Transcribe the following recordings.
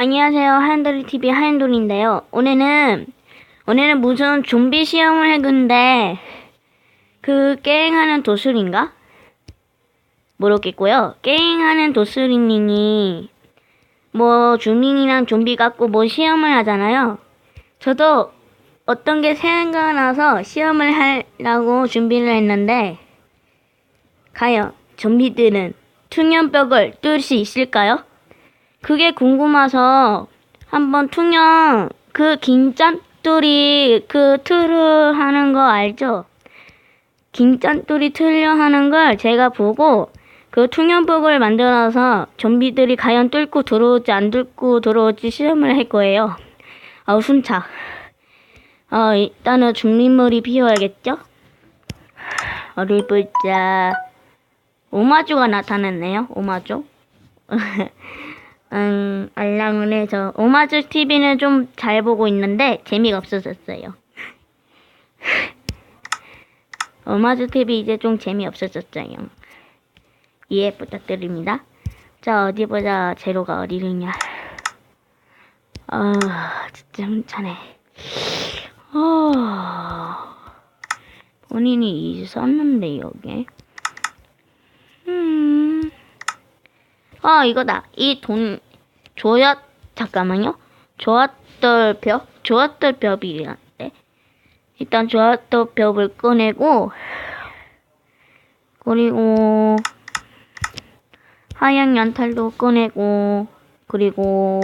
안녕하세요. 하얀돌이 TV 하얀돌인데요. 오늘은 오늘은 무슨 좀비 시험을 했는데 그 게임하는 도술인가? 모르겠고요. 게임하는 도술이님이 뭐 주민이랑 좀비 갖고 뭐 시험을 하잖아요. 저도 어떤 게 생각나서 시험을 하려고 준비를 했는데 과연 좀비들은 투명벽을 뚫을 수 있을까요? 그게 궁금해서 한번 투명 그 긴짠돌이 그 틀을 하는 거 알죠? 긴짠돌이 틀려 하는 걸 제가 보고 그 투명벽을 만들어서 좀비들이 과연 뚫고 들어올지 안 뚫고 들어올지 시험을 할 거예요. 아우 순차. 어 일단은 준비물이 필요하겠죠? 어디 보자. 오마주가 나타났네요. 오마주. 음, 알람을 해서 오마주 TV는 좀 잘 보고 있는데 재미가 없어졌어요. 오마주 TV 이제 좀 재미없어졌어요. 이해 부탁드립니다. 자, 어디 보자. 재료가 어디 있냐. 아, 진짜 hun차네. 아, 본인이 있었는데, 여기. 아, 이거다. 이 돈, 조였, 잠깐만요. 좋았던 벽? 좋았던 벽이란데. 일단 좋았던 벽을 꺼내고, 그리고, 하얀 연탈도 꺼내고, 그리고,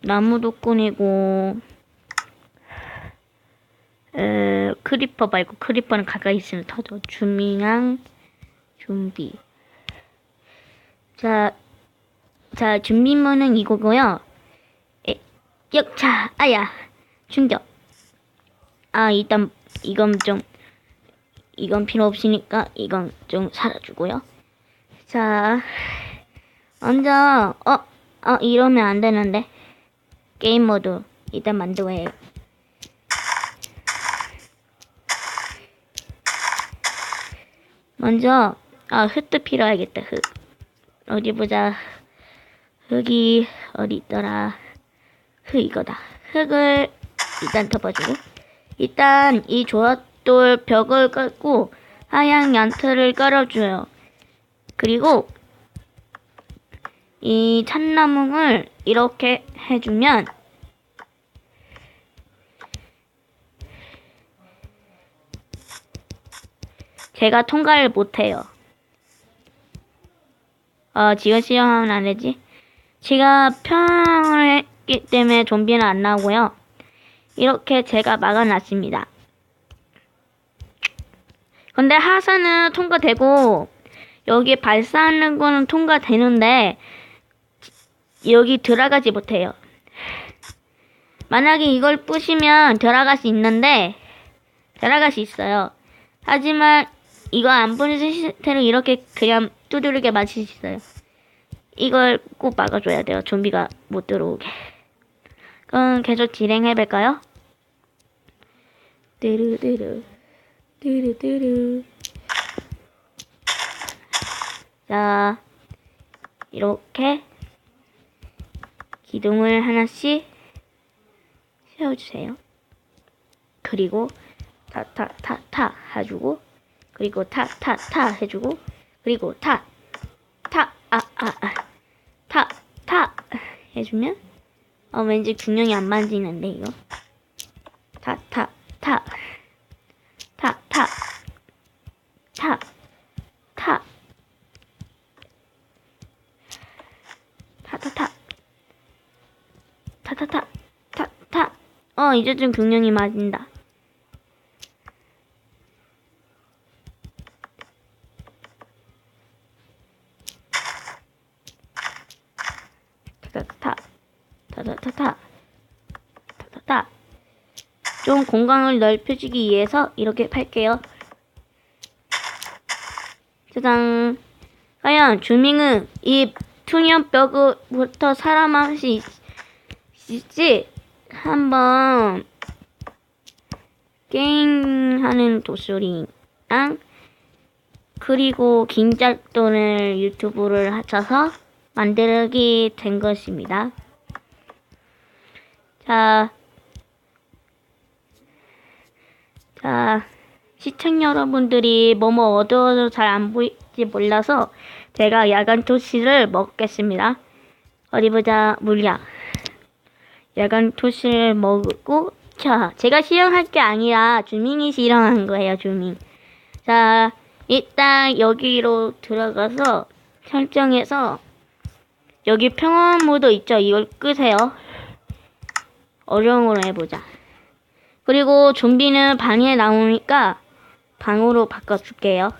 나무도 꺼내고, 에, 크리퍼 말고 크리퍼는 가까이 있으면 터져. 주민랑 준비. 자, 자, 준비물은 이거고요. 에, 역차, 아야, 충격. 아, 일단 이건 좀, 이건 필요 없으니까 이건 좀 사라주고요. 자, 먼저, 어, 어, 이러면 안 되는데. 게임 모드 일단 만들어야 해. 먼저, 아, 흙도 필요하겠다, 흙. 어디 보자. 흙이 어디 있더라. 흙 이거다. 흙을 일단 덮어주고. 일단 이 조합돌 벽을 깔고 하얀 연틀을 깔아줘요. 그리고 이 참나무를 이렇게 해주면 제가 통과를 못해요. 어, 지금 시험하면 안 되지? 제가 평을 했기 때문에 좀비는 안 나오고요. 이렇게 제가 막아놨습니다. 근데 하산은 통과되고 여기 발사하는 거는 통과되는데 여기 들어가지 못해요. 만약에 이걸 부시면 들어갈 수 있는데 들어갈 수 있어요. 하지만 이거 안 부시실 때는 이렇게 그냥 두드리게 있어요. 이걸 꼭 막아줘야 돼요. 좀비가 못 들어오게. 그럼 계속 진행해볼까요? 뚜루뚜루 뚜루뚜루 자 이렇게 기둥을 하나씩 세워주세요. 그리고 타타타타 해주고 그리고 타타타 해주고 그리고 타. 타. 아 아 아. 타. 타. 해주면? 어 왠지 균형이 안 맞지는데 이거? 타 타 타. 타 타. 타. 타. 타 타 타. 타 타 타. 타 타. 어 이제 좀 균형이 맞는다 타타타 타타타타 타타타 좀 공간을 넓혀주기 위해서 이렇게 팔게요 짜잔 과연 주민은 이 투명벽부터 살아남을 수 있, 있지 한번 게임하는 도술이랑 그리고 긴짤돈을 유튜브를 합쳐서 만들기 된 것입니다. 자, 자, 시청 여러분들이 뭐뭐 어두워서 잘 안 보일지 몰라서 제가 야간 토시를 먹겠습니다. 어디 보자, 물약. 야간 토시를 먹고, 자, 제가 실험할 게 아니라 주민이 실험한 거예요, 주민. 자, 일단 여기로 들어가서 설정해서 여기 평원 모드 있죠? 이걸 끄세요. 어려움으로 해보자. 그리고 좀비는 방에 나오니까 방으로 바꿔줄게요.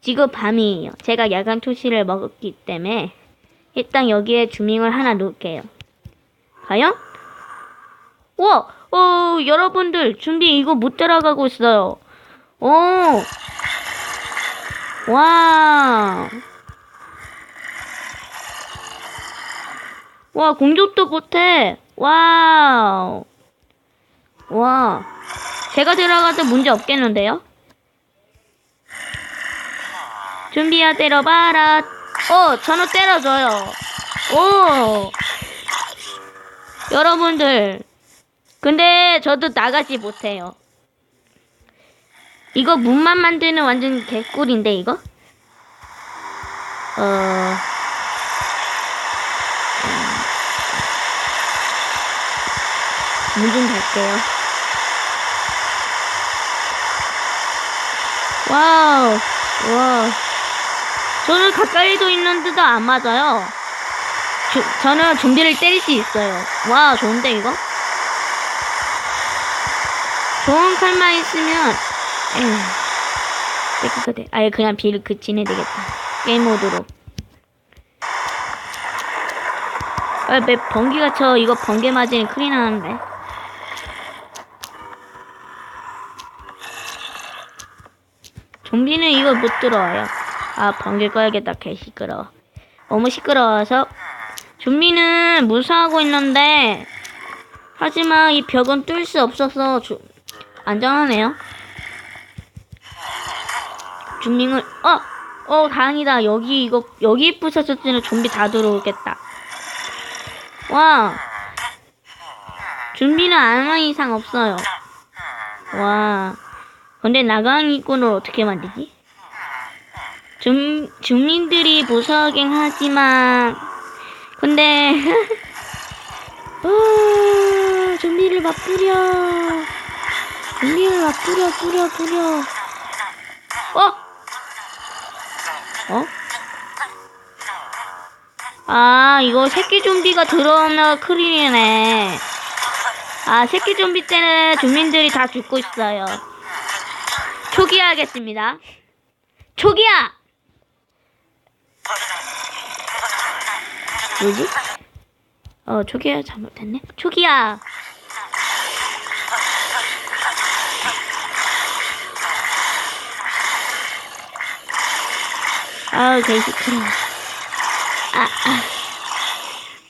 지금 밤이에요. 제가 야간 토시를 먹었기 때문에 일단 여기에 주민을 하나 놓을게요. 과연? 와, 어, 여러분들 준비 이거 못 따라가고 있어요. 오, 와, 와 공격도 못해. 와우, 와, 제가 들어가도 문제 없겠는데요? 준비야 때려봐라. 어, 전화 때려줘요. 오, 여러분들. 근데 저도 나가지 못해요. 이거 문만 만드는 완전 개꿀인데 이거? 어. 문 좀 닫게요. 와우, 와. 저는 가까이도 있는데도 안 맞아요. 저, 저는 좀비를 때릴 수 있어요. 와, 좋은데 이거? 좋은 칼만 있으면 에휴, 깨끗하대. 아예 그냥 비를 그치네 되겠다. 게임 모드로. 아, 매 번개가 쳐. 이거 번개 맞으니 큰일 나는데. 좀비는 이걸 못 들어와요. 아, 번개 꺼야겠다. 개 시끄러워. 너무 시끄러워서. 좀비는 무사하고 있는데, 하지만 이 벽은 뚫을 수 없어서 조, 안전하네요. 좀비는, 어! 어, 다행이다. 여기, 이거, 여기 부서졌으면 좀비 다 들어오겠다. 와. 좀비는 아무 이상 없어요. 와. 근데 나강이꾼을 어떻게 만들지? 중, 주민들이 무서워하긴 하지만, 근데, 어, 좀비를 막 뿌려. 좀비를 막 뿌려, 뿌려, 뿌려. 어? 어? 아, 이거 새끼 좀비가 들어오면 큰일이네. 아, 새끼 좀비 때는 주민들이 다 죽고 있어요. 초기화 하겠습니다. 초기화! 뭐지? 어, 초기화 잘못했네. 초기화! 아우, 개 시끄러워. 아, 아.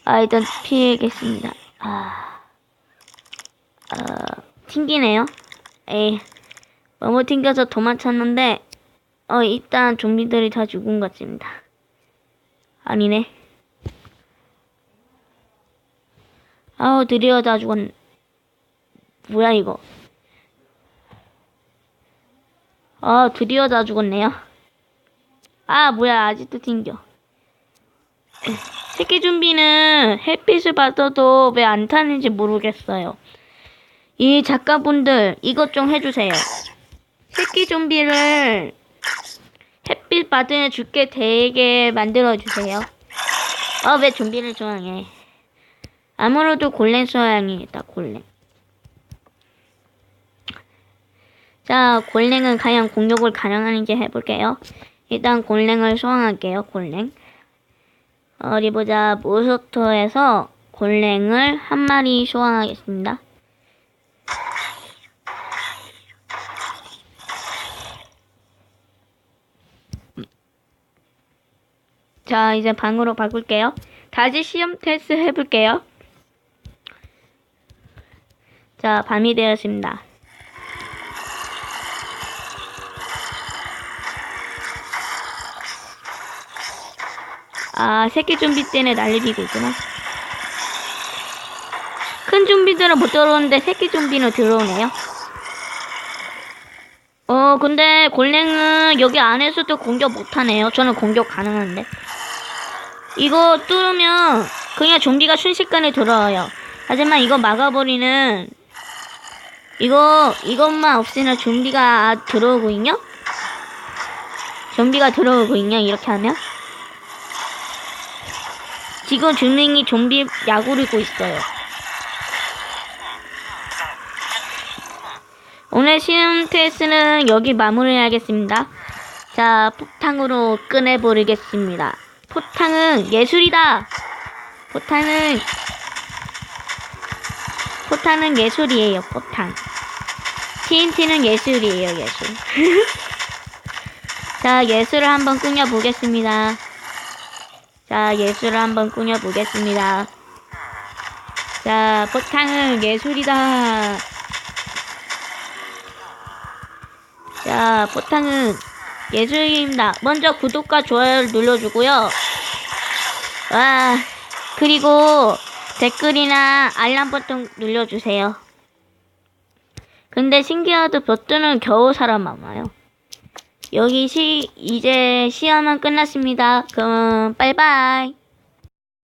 아, 일단 피해야겠습니다. 아, 어, 튕기네요. 에이, 너무 튕겨서 도망쳤는데, 어, 일단 좀비들이 다 죽은 것 같습니다. 아니네. 아우, 드디어 다 죽었네. 뭐야, 이거. 아, 드디어 다 죽었네요. 아, 뭐야, 아직도 튕겨. 새끼 좀비는 햇빛을 받아도 왜 안 타는지 모르겠어요. 이 작가분들 이것 좀 해주세요. 새끼 좀비를 햇빛 받으면 죽게 되게 만들어주세요. 어, 왜 좀비를 좋아해? 아무래도 골렘 소양이다, 골렘. 자, 골렘은 과연 공격을 가능한지 해볼게요. 일단 골렘을 소환할게요, 골렘. 어디 보자, 모소토에서 골렘을 한 마리 소환하겠습니다. 자, 이제 방으로 바꿀게요. 다시 시험 테스트 해볼게요. 자, 밤이 되었습니다. 아, 새끼 좀비 때문에 난리피고 있구나. 큰 좀비들은 못 들어오는데 새끼 좀비는 들어오네요. 어, 근데 골랭은 여기 안에서도 공격 못하네요. 저는 공격 가능한데. 이거 뚫으면 그냥 좀비가 순식간에 들어와요. 하지만 이거 막아버리는 이거 이것만 없으면 좀비가 들어오거든요. 좀비가 들어오거든요. 이렇게 하면 지금 중랭이 좀비 야구르고 있어요. 오늘 시험 테스트는 여기 마무리하겠습니다. 자, 폭탄으로 꺼내버리겠습니다. 포탄은 예술이다. 포탄은 포탄은 예술이에요. 포탄. TNT는 예술이에요. 예술. 자, 예술을 한번 꾸며 보겠습니다. 자, 예술을 한번 꾸며 보겠습니다. 자, 포탄은 예술이다. 자, 포탄은 예술입니다. 먼저 구독과 좋아요를 눌러주고요. 와, 그리고 댓글이나 알람 버튼 눌러주세요. 근데 신기하도 버튼은 겨우 살아남아요. 여기 시, 이제 시험은 끝났습니다. 그럼, 빠이빠이.